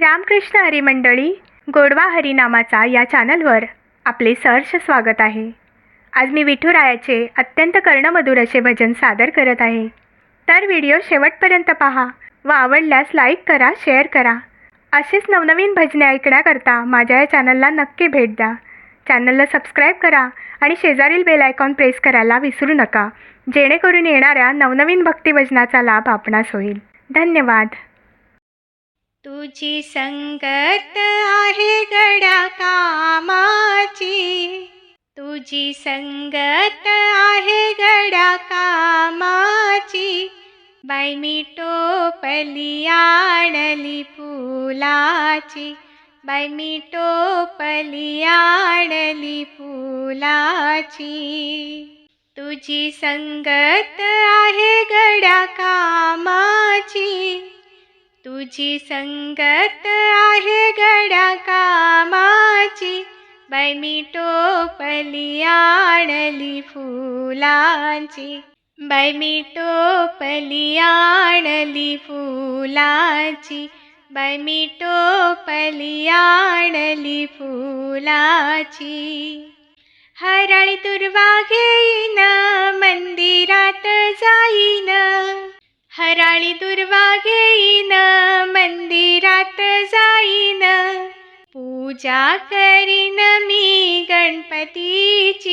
रामकृष्ण हरी मंडळी गोडवा हरिनामाचा या चॅनलवर आपले सहर्ष स्वागत आहे. आज मी विठुरायाचे अत्यंत कर्णमधुर असे भजन सादर करत आहे. तर व्हिडिओ शेवटपर्यंत पहा व आवडल्यास लाईक करा शेअर करा. असेच नवनवीन भजने ऐकण्याकरता माझ्या या चॅनलला नक्की भेट द्या. चॅनलला सबस्क्राईब करा आणि शेजारील बेल आयकॉन प्रेस करायला विसरू नका. जेणेकरून येणाऱ्या नवनवीन भक्तिभजनाचा लाभ आपणास होईल. धन्यवाद. तुझी संगत आहे गडा कामाची तुझी संगत आहे गडा कामाची बाई मी टोपली आणली फुलाची. बाई मी टोपली आणली फुलाची. तुझी संगत आहे गडा कामाची तुझी संगत आहे गड्या कामाची बाई मी टोपली आणली फुलांची. बाय मी टोपली आणली फुलाची. बाई मी टोपली आणली फुलाची. हराळी दुर्वा घेईन मंदिरात जाईन. हराळी दुर्वा जाईन. पूजा करीन मी गणपतीची.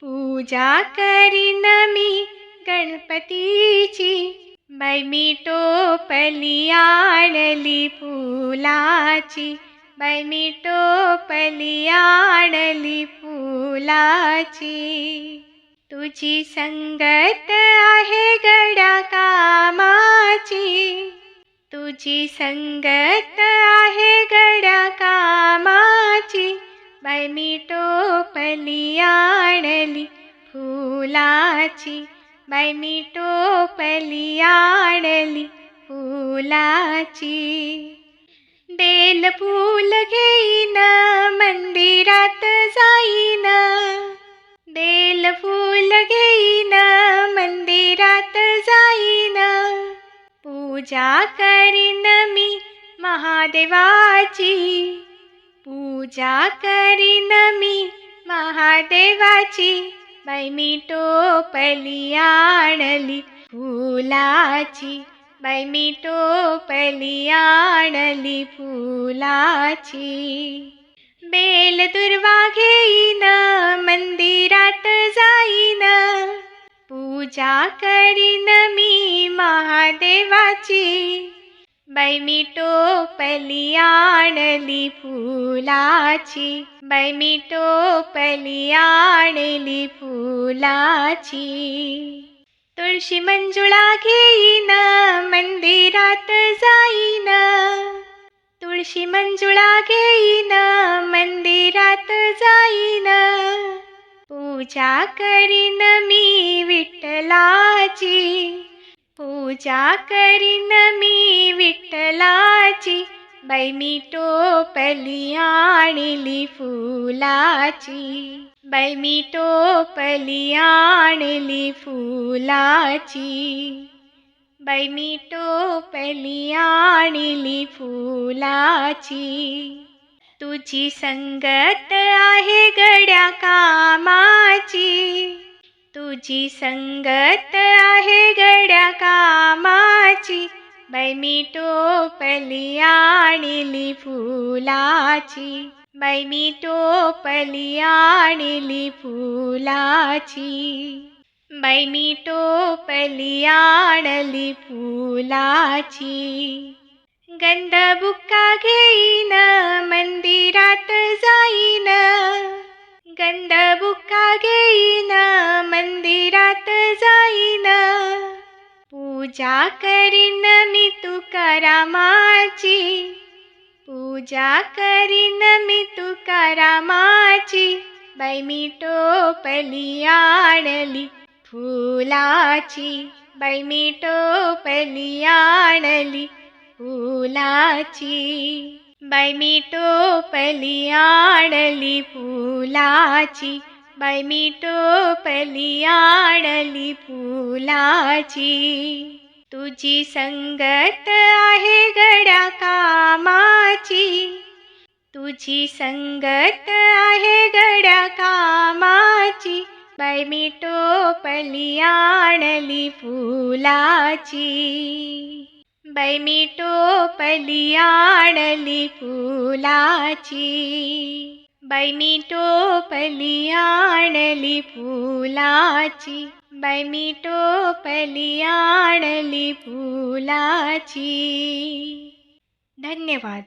पूजा करीन मी गणपतीची. बाई मी टोपली आणली फुलाची. बाई मी टोपली आणली फुलाची तुझी संगत आहे गडा कामाची तुझी संगत आहे गडा कामाची बाय मी टोपली आणली फुलाची. बाय मी टोपली आणली फुलाची. बेल फूल घेईना जाईन. पूजा करीन मी महादेवाची. पूजा करीन मी महादेवाची. बाई मी टोपली आणली फुलाची. बाई मी टोपली आणली फुलाची. बेल दुर्वा घेईन मंदिरात जाईन. पूजा करीन मी महादेवाची. बै मी टोपली आणली फुलाची. बै मी टोपली आणली फुलाची. तुळशी मंजुळा घेईन मंदिरात जाईन. तुळशी मंजुळा घेईन पूजा करीन मी विठ्ठलाची. पूजा करीन मी विठ्ठलाची. बाई मी टोपली आणली फुलाची. बाई मी टोपली आणली फुलाची. बाई मी टोपली आणली फुलाची. तुझी संगत आहे गड्या कामाची. तुझी संगत आहे गड्या कामाची. बाई मी टोपली आणली फुलाची. बाई मी टोपली आणली फुलाची. बाई मी टोपली आणली फुलाची. गंध बुक्का घेईन मंदिरात जाईन. गंध बुक्का घेईन मंदिरात जाईन. पूजा करीन मी तुकारामाची पूजा करीन मी तुकारामाची बाई मी टोपली आणली फुलाची. बाई मी टोपली आणली फुलाची. बाई मी टोपली आडली फुलाची. बाई मी टोपली आडली फुलाची. तुझी संगत आहे गड्या कामाची. तुझी संगत आहे गड्या कामाची. बाई मी टोपली आणली फुलाची. बाई टोपली फुलाची. बाई टोपली आणली फुलाची. बाई टोपली आणली फुलाची. धन्यवाद.